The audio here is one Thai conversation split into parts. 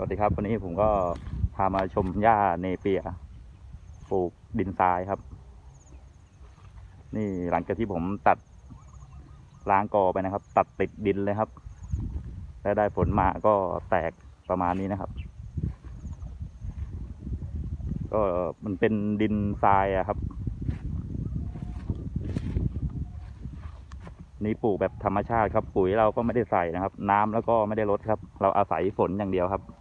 วัสดีครับวันนี้ผมก็พามาชมหญ้าเนเปียปลูกดินทรายครับ นี่หลังจากที่ผมตัดล้างกอไปนะครับ ตัดติดดินเลยครับแล้วได้ผลมาก็แตกประมาณนี้นะครับ ก็มันเป็นดินทรายอะครับ นี่ปลูกแบบธรรมชาติครับ ปุ๋ยเราก็ไม่ได้ใส่นะครับ น้ำแล้วก็ไม่ได้ลดครับ เราอาศัยฝนอย่างเดียวครับ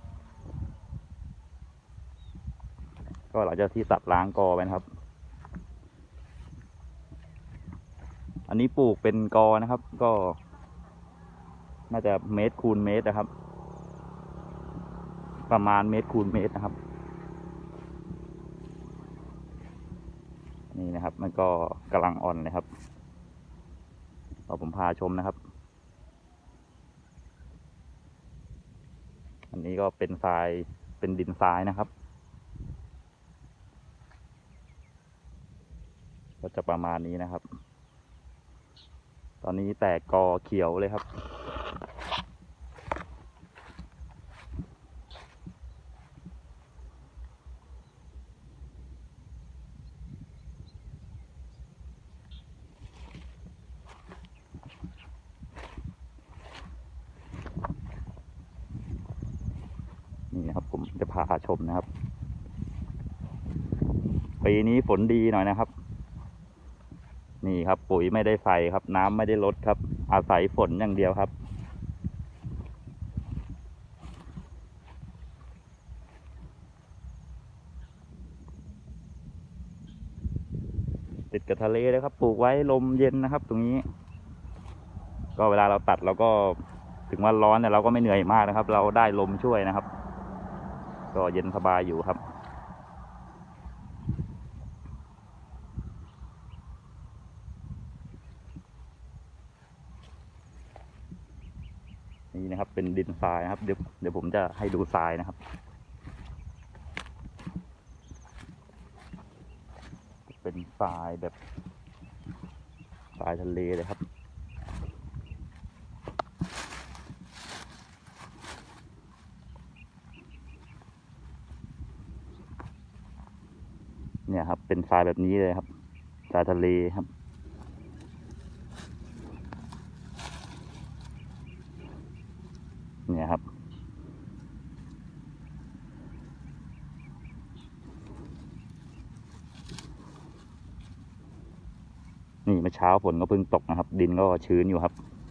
ก็หลังจากที่ตัดล้างกอไปนะครับ อันนี้ปลูกเป็นกอนะครับ ก็ น่าจะเมตรคูณเมตรนะครับ ประมาณเมตรคูณเมตรนะครับ นี่นะครับ มันก็กำลังอ่อนเลยครับเราผมพาชมนะครับ อันนี้ก็เป็นทรายเป็นดินทรายนะครับ ก็จะประมาณนี้นะครับ ตอนนี้แตกกอเขียวเลยครับ นี่นะครับผมจะพาชมนะครับ ปีนี้ฝนดีหน่อยนะครับ นี่ครับ ปุ๋ยไม่ได้ใส่ครับ น้ำไม่ได้ลดครับ อาศัยฝนอย่างเดียวครับติดกับทะเลเลยครับ ปลูกไว้ลมเย็นนะครับ ตรงนี้ ก็เวลาเราตัดเราก็ถึงว่าร้อนเนี่ยเราก็ไม่เหนื่อยมากนะครับ เราได้ลมช่วยนะครับ ก็เย็นสบายอยู่ครับ นี่นะครับ เป็นดินทรายนะครับ เดี๋ยวเดี๋ยวผมจะให้ดูทรายนะครับ เป็นทรายแบบทรายทะเลเลยครับเนี่ยครับ เป็นทรายแบบนี้เลยครับทรายทะเลครับ เนี่ยครับ นี่ เมื่อเช้าฝนก็เพิ่งตกนะครับ ดินก็ชื้นอยู่ครับ